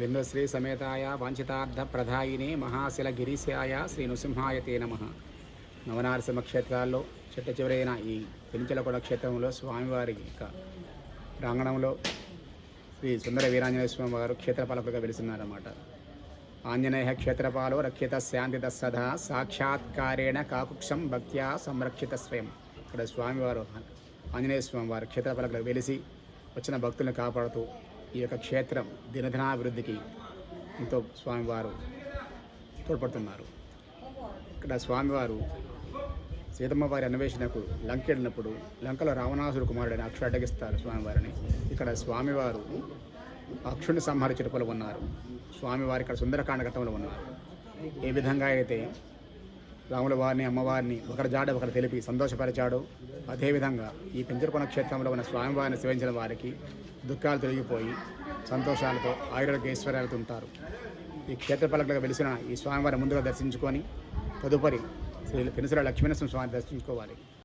విందుశ్రీ సమేతాయ వాంఛితార్థ ప్రధాయిని మహాశిల గిరీశాయ శ్రీ నృసింహాయ తే నమ. నవనారసింహ క్షేత్రాల్లో చిట్ట చివరైన ఈ పెంచలకొండ క్షేత్రంలో స్వామివారి యొక్క ప్రాంగణంలో శ్రీ సుందర వీరాంజనేయ స్వామి వారు క్షేత్రపాలకులుగా వెలిసినారన్నమాట ఆంజనేయ క్షేత్రపాలో రక్షిత శాంతిత సదా సాక్షాత్కారేణ కాకుక్షం భక్త్యా సంరక్షిత స్వయం. ఇక్కడ స్వామివారు ఆంజనేయ స్వామి వారు క్షేత్రపాలకులుగా వెలిసి వచ్చిన భక్తులను కాపాడుతూ ఈ యొక్క క్షేత్రం దినదినాభివృద్ధికి ఎంతో స్వామివారు తోడ్పడుతున్నారు. ఇక్కడ స్వామివారు సీతమ్మ వారి అన్వేషణకు లంక వెళ్ళినప్పుడు లంకలో రావణాసుడు కుమారుడైన అక్షుడు అడ్డగిస్తారు స్వామివారిని. ఇక్కడ స్వామివారు అక్షుడిని సంహరించిన పొలం ఉన్నారు. స్వామివారి ఇక్కడ సుందరకాండ ఘట్టంలో ఉన్నారు. ఏ విధంగా అయితే రాముల వారిని అమ్మవారిని ఒకరి జాడ ఒకరు తెలిపి సంతోషపరిచాడు. అదేవిధంగా ఈ పెంచరకొండ క్షేత్రంలో ఉన్న స్వామివారిని సేవించిన వారికి దుఃఖాలు తొలగిపోయి సంతోషాలతో ఆయుర్వేద ఐశ్వర్యాలతో ఉంటారు. ఈ క్షేత్రపాలకులుగా వెలిసిన ఈ స్వామివారిని ముందుగా దర్శించుకొని తదుపరి శ్రీ పెనుసర లక్ష్మీనరసింహ స్వామిని దర్శించుకోవాలి.